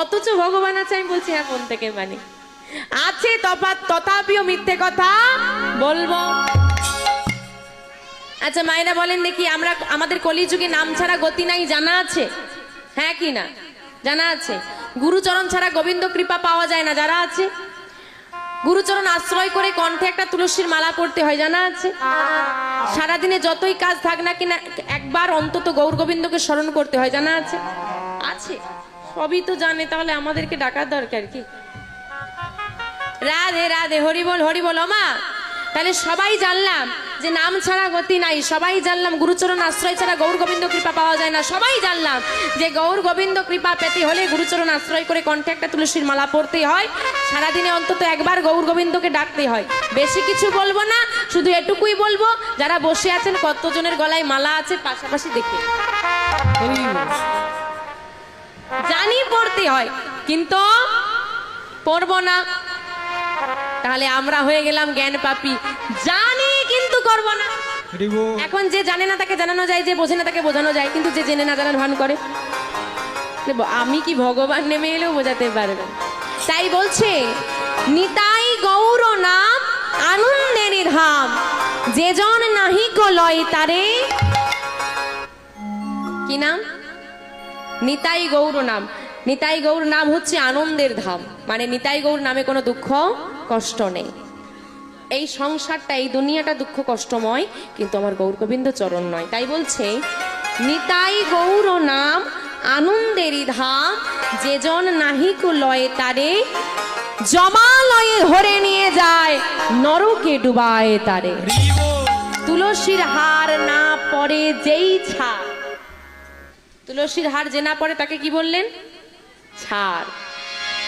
অথচ ভগবান আছে, আমি বলছি হ্যাঁ কোন থেকে মানে। আছে তফাৎ, তথাপিও মিথ্যে কথা বলব। আচ্ছা মায়েরা বলেন দেখি, আমরা আমাদের কলিযুগে নাম ছাড়া গতি নাই, জানা আছে? হ্যাঁ কি না? জানা আছে? গুরুচরণ ছাড়া গোবিন্দ কৃপা পাওয়া যায় না যারা আছে? গুরুচরণ আশ্রয় করে কণ্ঠে একটা তুলসীর মালা পড়তে হয়, জানা আছে? সারাদিনে যতই কাজ থাক না কিনা একবার অন্তত গৌর গোবিন্দকে স্মরণ করতে হয়, জানা আছে? আছে। সবই তো জানে তাহলে আমাদেরকে ডাকার দরকার কি? রাধে রাধে হরি বল হরি বল মা তাহলে সবাই জানলাম যে নাম ছাড়া গতি নাই সবাই জানলাম গুরুচরণ আশ্রয় ছাড়া গৌর গোবিন্দ কৃপা পাওয়া যায় না সবাই জানলাম যে গৌর গোবিন্দ কৃপা পেতে হলে গুরুচরণ আশ্রয় করে কণ্ঠে একটা তুলসীর মালা পড়তে হয় সারাদিনে অন্তত একবার গৌর গোবিন্দকে ডাকতে হয়। বেশি কিছু বলব না শুধু এটুকুই বলব যারা বসে আছেন কতজনের গলায় মালা আছে পাশাপাশি দেখে। জানি পড়তে হয় কিন্তু পড়ব না। তাহলে আমরা হয়ে গেলাম জ্ঞান পাপি। জানি কিন্তু করব না। এখন যে জানে না তাকে জানানো যায় যে বোঝে না তাকে বোঝানো যায় কিন্তু যে জেনে না জানার ভান করে। আমি কি ভগবান নেমে এলেও বোঝাতে পারবে তাই বলছে নিতাই গৌর নাম আনন্দের ধাম যে জন নাহি লয় তারে। কি নাম? নিতাই গৌর নাম। নিতাই গৌর নাম হচ্ছে আনন্দের ধাম। মানে নিতাই গৌর নামে কোনো দুঃখ কষ্ট নেই। এই সংসারটা এই দুনিয়াটা দুঃখ কষ্টময় কিন্তু আমার গৌর গোবিন্দ চরণ নয়। তাই বলছে নিতাই গৌর নাম আনন্দেরই ধাম যে জন নাহিক লয়ে তারে জমালয়ে ধরে নিয়ে যায় নরকে ডুবায় তারে। তুলসীর হার না পরে যেই ছাড়। তুলসীর হার যে না পড়ে, তাকে কি বললেন? ছাড়।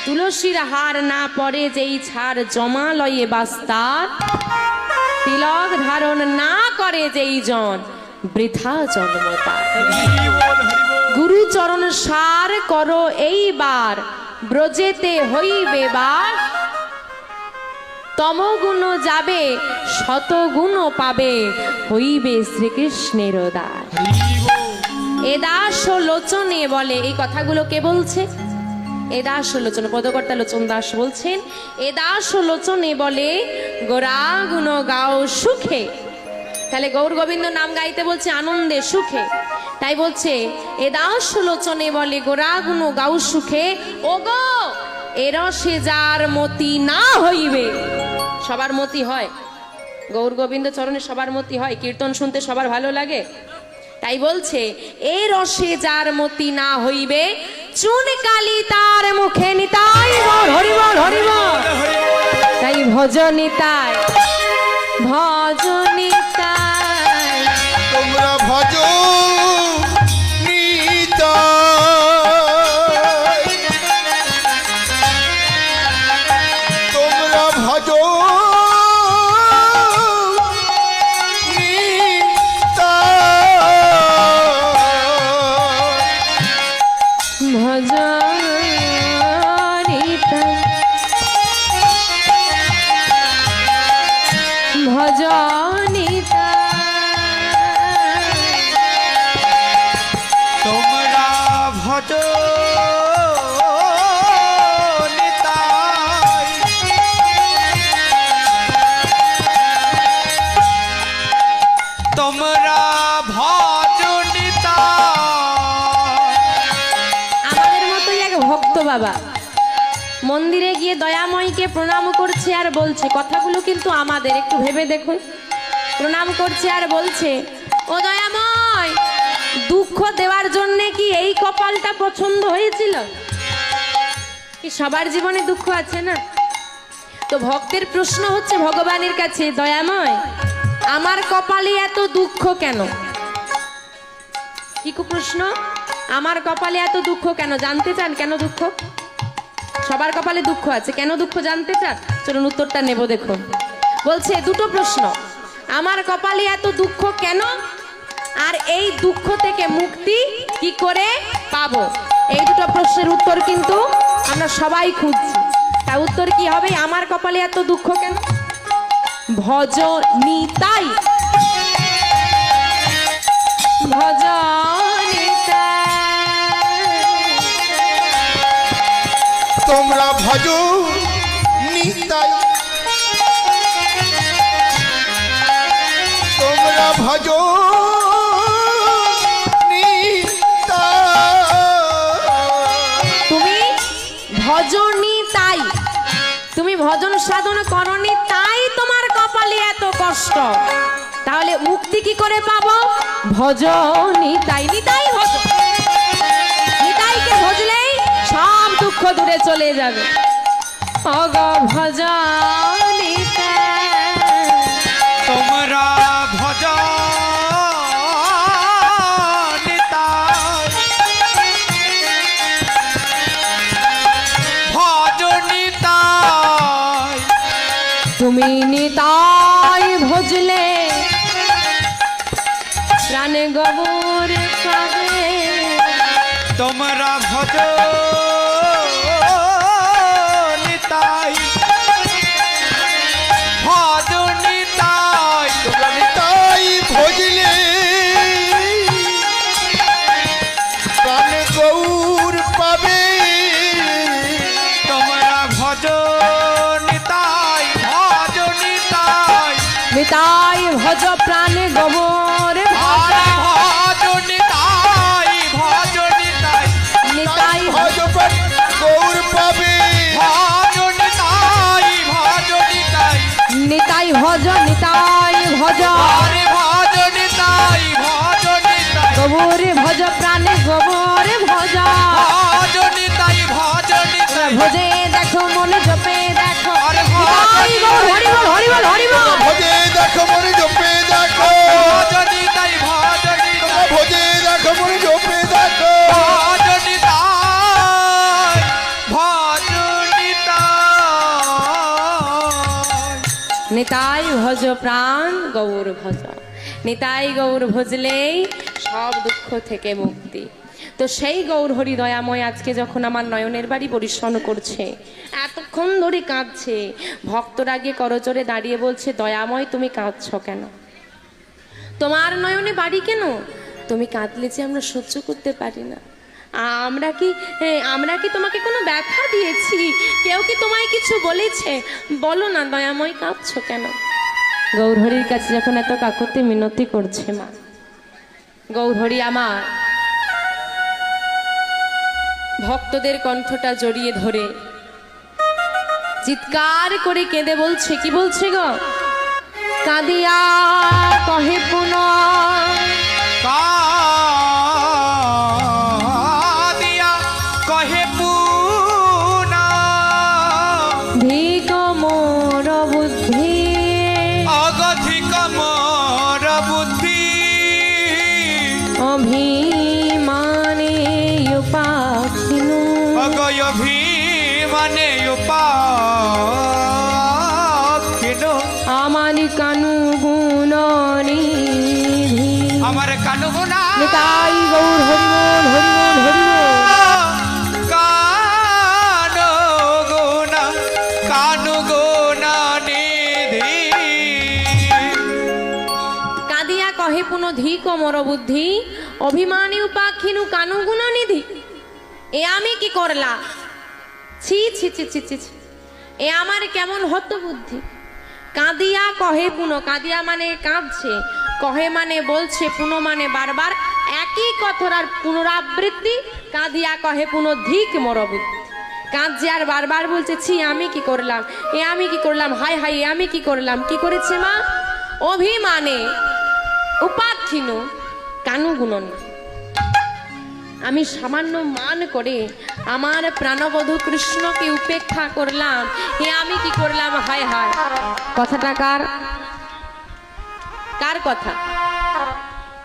তুলসীর হার না পড়ে যেই ছাড় জমালয়ে বাস্তার, তিলক ধারণ না করে যেই জন বৃথা জন্ম তার গুরুচরণ সার করো এইবার, ব্রজেতে হইবে বার। তমগুণ যাবে, শতগুণ পাবে, হইবে শ্রীকৃষ্ণের দাস এ দাস লোচনে বলে, এই কথাগুলো কে বলছে? এ দাস লোচন পদকর্তা লোচন দাস বলছেন, এ দাস লোচনে বলে গোরা গুণ গাও সুখে। তাহলে গৌর গোবিন্দ নাম গাইতে বলছে আনন্দে সুখে। তাই বলছে, এ দাস লোচনে বলে গোরা গুণ গাও সুখে ও গো এরসে যার মতি না হইবে। সবার মতি হয়। গৌর গোবিন্দ চরণে সবার মতি হয়, কীর্তন শুনতে সবার ভালো লাগে। তাই বলছে এ রসে যার মতি না হইবে চুন কালি তার মুখে নিতাই। বল হরি তাই বল তাই ভজনিতাই গিয়ে দয়াময়কে প্রণাম করছে আর বলছে, কথাগুলো কিন্তু আমাদের, একটু ভেবে দেখুন। প্রণাম করছে আর বলছে, ও দয়াময়, দুঃখ দেওয়ার জন্য কি এই কপালটা পছন্দ হয়েছিল? কি সবার জীবনে দুঃখ আছে না? তো ভক্তের প্রশ্ন হচ্ছে ভগবানের কাছে, দয়াময়, আমার কপালে এত দুঃখ কেন? কি কু প্রশ্ন? আমার কপালে এত দুঃখ কেন? জানতে চান কেন দুঃখ? সবার কপালে দুঃখ আছে। কেন দুঃখ জানতে চান? চলুন উত্তরটা নেব দেখুন বলছে, দুটো প্রশ্ন। আমার কপালে এত দুঃখ কেন? আর এই দুঃখ থেকে মুক্তি কি করে পাবো? এই দুটো প্রশ্নের উত্তর কিন্তু আমরা সবাই খুঁজছি। তা উত্তর কি হবে? আমার কপালে এত দুঃখ কেন? ভজ নিতাই ভজ তোমরা ভজ নিতাই। তোমরা ভজ তুমি ভজনী তাই তুমি ভজন সাধন করনি, তাই তোমার কপালে এত কষ্ট। তাহলে মুক্তি কি করে পাবো? ভজনী তাই নি তাই নিতাইকে দুঃখ দূরে চলে যাবে। অগ ভজনী তোমরা ভজ তুমি নিতাই ভজলে। প্রাণে গবর তোমরা ভজ ভজ প্রাণে গবর আরে ভজ নিতাই ভজ নিতাই নিতাই ভজ প্রাণ গৌর পাবে ভজ নিতাই ভজ নিতাই নিতাই ভজ নিতাই ভজ আরে ভজ নিতাই ভজ নিতাই গবর ভজ প্রাণে গবর ভজ ভজ নিতাই ভজ নিতাই ভজে দেখো মনে জপে দেখো আরে নিতাই গৌর হরিবল হরিবল হরিবল ভজে দেখো মনে জপে ভজ প্রাণ, গৌর ভজ। নিতাই গৌর ভজলেই সব দুঃখ থেকে মুক্তি। তো সেই গৌর হরি দয়াময় আজকে যখন আমার নয়নের বাড়ি পরিশ্রম করছে, এতক্ষণ ধরে কাঁদছে। ভক্তরা গিয়ে করচরে দাঁড়িয়ে বলছে, দয়াময়, তুমি কাঁদছ কেন? তোমার নয়নে বাড়ি কেন? তুমি কাঁদলে যে আমরা সহ্য করতে পারি না। আমরা কি আমরা কি তোমাকে কোনো ব্যথা দিয়েছি? কেউ কি তোমায় কিছু বলেছে? বলো না, দয়াময়, কাঁদছ কেন? গৌরহরির কাছে যখন এত কাকুতি মিনতি করছে মা, গৌরহরি আমার ভক্তদের কণ্ঠটা জড়িয়ে ধরে চিৎকার করে কেঁদে বলছে, কি বলছে গো? কাঁদিয়া কহে পুনঃ উপাখিন আমার কানু গুণ নিধি আমার কানুগুনা নিতাই গৌর হরিবল হরিবল হরিবল কানো গুনা কানু গুনা নিধি। কাঁদিয়া কহে পুনঃ ধিক মোর বুদ্ধি অভিমানী উপাখিনু কানু গুণ নিধি। এ আমি কি করলাম ছি ছি ছি ছি ছি ছি। এ আমার কেমন হতো বুদ্ধি? কাঁদিয়া কহে পুনঃ, কাঁদিয়া মানে কাঁদছে, কহে মানে বলছে পুনঃ মানে বারবার একই কথার পুনরাবৃত্তি, কাঁদিয়া কহে পুনঃ ধিক মোর বুদ্ধি কাঁদছে আর বারবার বলছে, ছি, আমি কি করলাম? এ আমি কি করলাম? হাই হাই এ আমি কি করলাম? কি করেছে মা? অভিমানে উপাক্ষিণ কানু গুণন আমি সামান্য মান করে আমার প্রাণবধূ কৃষ্ণকে উপেক্ষা করলাম। এ আমি কি করলাম? হায় হায়। কথাটা কার? কার কথা?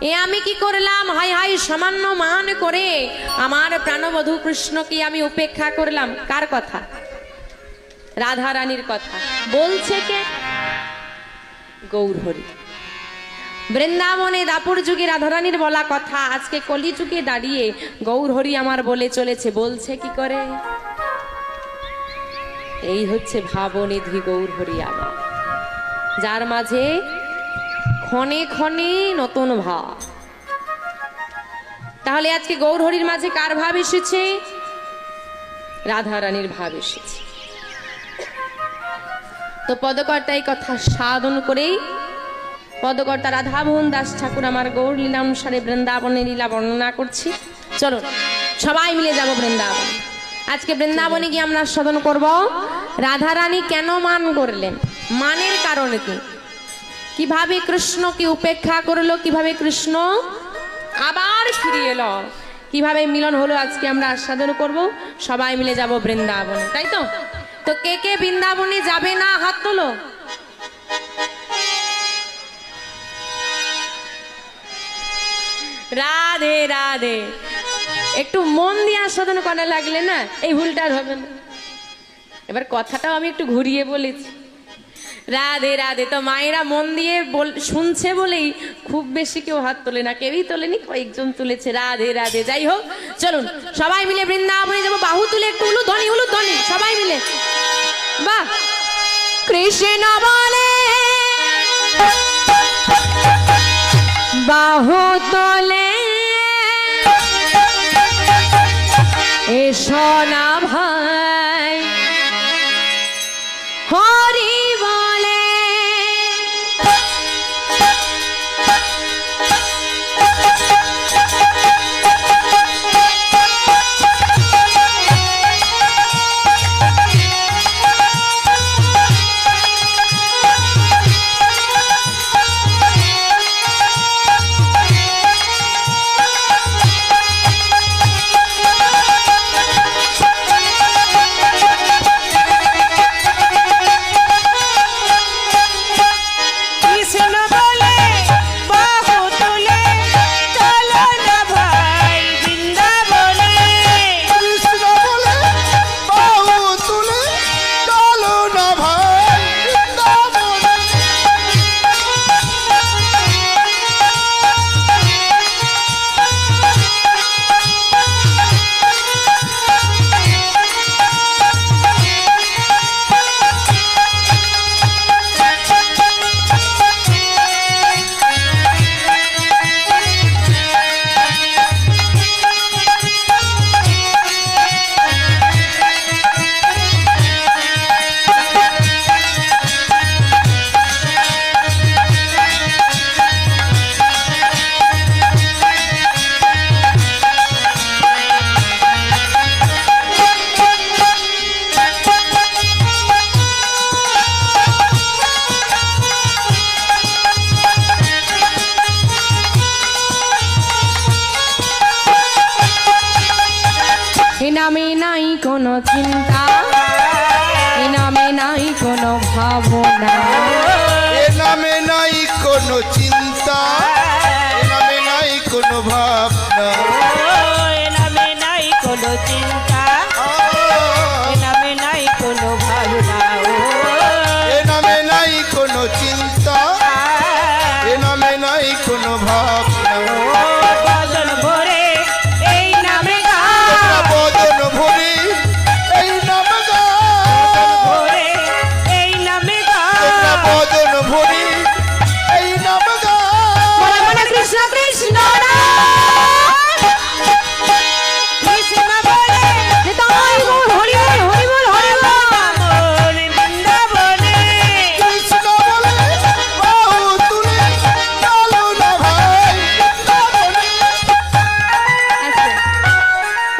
এ আমি কি করলাম? হাই হাই সামান্য মান করে আমার প্রাণবধূ কৃষ্ণকে আমি উপেক্ষা করলাম। কার কথা? রাধা রানীর কথা। বলছে কে? গৌরহরি। বৃন্দাবনে দাপুর যুগে রাধারানীর বলা কথা, আজকে কলি যুগে দাঁড়িয়ে গৌরহরি আমার বলে চলেছে, বলছে কি করে? এই হচ্ছে ভাবনিধি গৌরহরি আমার, যার মাঝে ক্ষণে ক্ষণে নতুন ভাব। তাহলে আজকে গৌরহরির মাঝে কার ভাব এসেছে? রাধারানীর ভাব এসেছে। তো পদকর্তা কথা সাধন করেই পদকর্তা রাধামোহন দাস ঠাকুর আমার গৌর লীলা অনুসারে বৃন্দাবনের লীলা বর্ণনা করছি। চলো, সবাই মিলে যাব বৃন্দাবন। আজকে বৃন্দাবনে গিয়ে আমরা সাধন করব, রাধারানী কেন মান করলেন? মানের কারণে কি? কীভাবে কৃষ্ণকে উপেক্ষা করল? কীভাবে কৃষ্ণ আবার ফিরে এলো? কীভাবে মিলন হলো? আজকে আমরা আস্বাদন করব। সবাই মিলে যাব বৃন্দাবনে, তাই তো? তো কে কে বৃন্দাবনে যাবে না হাত তোলো? রাধে রাধে। একটু মন দিয়ে আস্বাদন করা লাগলে না, এই ভুলটা আর হবে না। এবার কথাটাও আমি একটু ঘুরিয়ে বলেছি। রাধে রাধে। তো মায়েরা মন দিয়ে বল- শুনছে বলেই খুব বেশি কেউ হাত তোলে না, কেউই তোলেনি, কয়েকজন তুলেছে। রাধে রাধে। যাই হোক, চলুন। সবাই মিলে বৃন্দাবনে যাব। বাহু তুলে একটু উলু ধ্বনি উলু ধ্বনি। সবাই মিলে। বাহ! কৃষ্ণ বলে বাহু তোলে এসো না ভাই। হরি নাই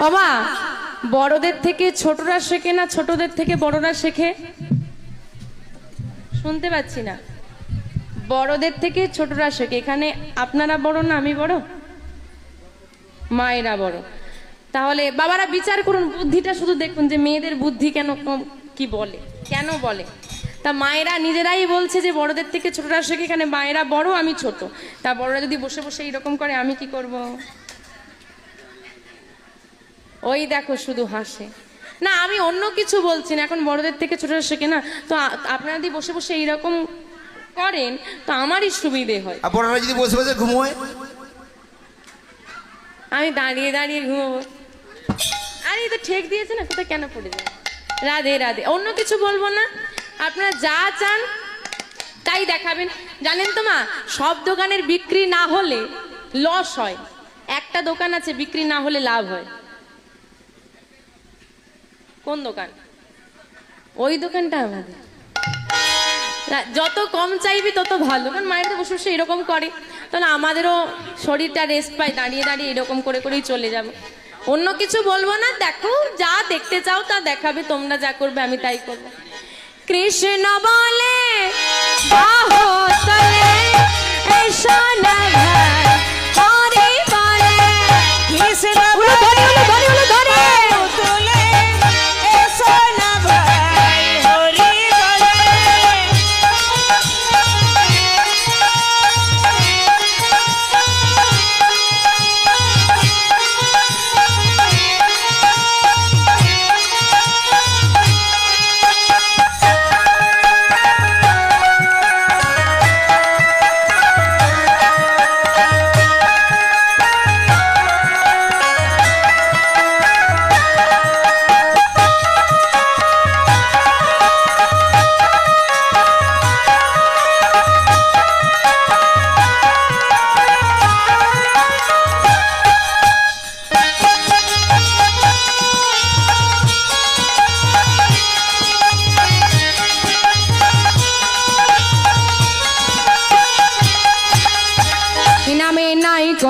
বাবা বড়দের থেকে ছোটরা শেখে না ছোটদের থেকে বড়রা শেখে? শুনতে পাচ্ছি না। বড়দের থেকে ছোটরা শেখে। এখানে আপনারা বড় না আমি বড়? মায়েরা বড়। তাহলে বাবারা বিচার করুন, বুদ্ধিটা শুধু দেখুন যে মেয়েদের বুদ্ধি কেন কি বলে, কেন বলে? তা মায়েরা নিজেরাই বলছে যে বড়দের থেকে ছোটরা শেখে, এখানে মায়েরা বড়, আমি ছোট। তা বড়রা যদি বসে বসে এইরকম করে, আমি কি করব? ওই দেখো শুধু হাসে। না আমি অন্য কিছু বলছি না এখন বড়দের থেকে ছোটরা শেখে না। তো আপনারা যদি বসে বসে এইরকম করেন তো আমারই সুবিধে হয়। বড়রা যদি বসে বসে ঘুমোয়? আমি দাঁড়িয়ে দাঁড়িয়ে ঘুমোবো। আরে তো ঠেক দিয়েছে না কোথায় কেন পড়ে যায়? রাধে রাধে। অন্য কিছু বলব না? আপনারা যা চান তাই দেখাবেন। জানেন তো মা সব দোকানের বিক্রি না হলে লস হয়। একটা দোকান আছে বিক্রি না হলে লাভ হয়। কোন দোকান? ওই দোকানটা আমাদের। যত কম চাইবি তত ভালো, কারণ মায়ের তো বসে বসে এরকম করে। তাহলে আমাদেরও শরীরটা রেস্ট পায়, দাঁড়িয়ে দাঁড়িয়ে এরকম করে করেই চলে যাব। অন্য কিছু বলব না, দেখো, যা দেখতে চাও তা দেখাবে, তোমরা যা করবে আমি তাই করব। কৃষ্ণ বলে, বাহো তলে এসো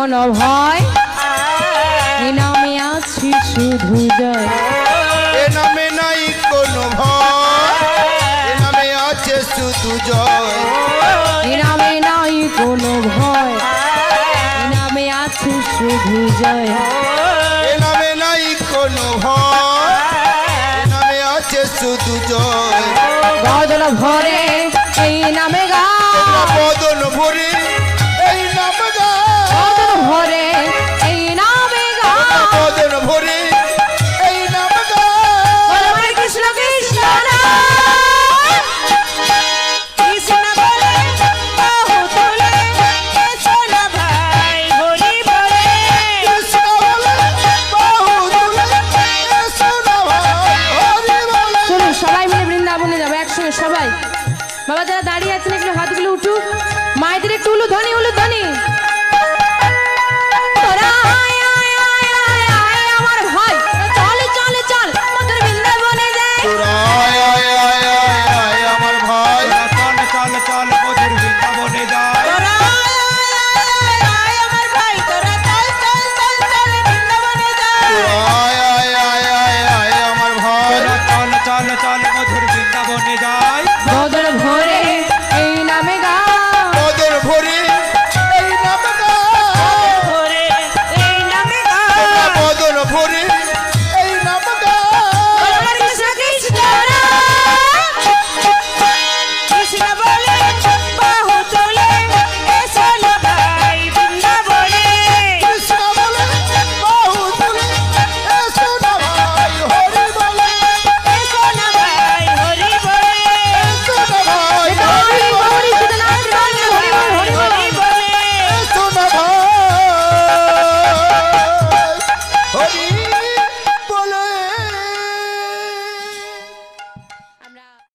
কোনো ভয় এ নামে আছি শুধু জয়। এ নামে নাই কোনো ভয় এ নামে আছে শুধু জয়। এ নামে নাই কোনো ভয় এ নামে আছে শুধু জয়। এ নামে নাই কোনো ভয় এ নামে আছে শুধু জয়। বদল ভরে এই নামে গা বদন ভরে